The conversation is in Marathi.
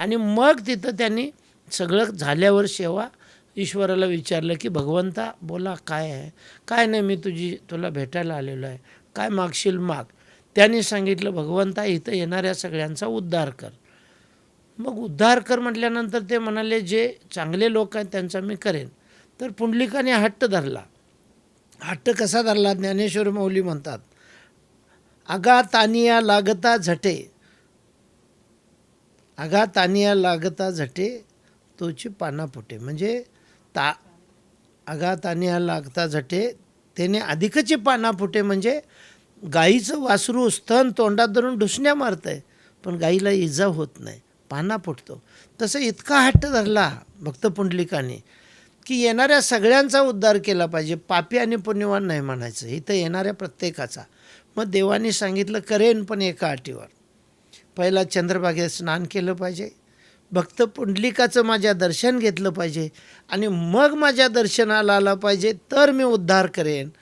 आणि मग तिथं त्यांनी सगळं झाल्यावर सेवा ईश्वराला विचारलं की भगवंता बोला काय आहे? काय नाही मी तुझी तुला भेटायला आलेलो आहे. काय मागशील माग. त्यांनी सांगितलं भगवंता इथं येणाऱ्या सगळ्यांचा उद्धार कर. मग उद्धार कर म्हटल्यानंतर ते म्हणाले जे चांगले लोक आहेत त्यांचा मी करेन. तर पुंडलिकाने हट्ट धरला. हट्ट कसा धरला? ज्ञानेश्वर मौली म्हणतात आगा तानिया लागता झटे आगा तानिया लागता झटे तोची पाना फुटे म्हणजे ता आगा तानिया लागता झटे त्याने अधिकची पाना फुटे म्हणजे गाईचं वासरू स्तन तोंडात धरून ढुसण्या आहे पण गाईला इजा होत नाही पाना फुटतो. तसं इतका हट्ट धरला भक्त पुंडलिकाने की येणाऱ्या सगळ्यांचा उद्धार केला पाहिजे. पापी आणि पुण्यवान नाही म्हणायचं. इथं येणाऱ्या प्रत्येकाचा. मग देवाने सांगितलं करेन पण एका अटीवर. पहिला चंद्रभागेत स्नान केलं पाहिजे. भक्त पुंडलिकाचं माझ्या दर्शन घेतलं पाहिजे. आणि मग माझ्या दर्शनाला आला पाहिजे तर मी उद्धार करेन.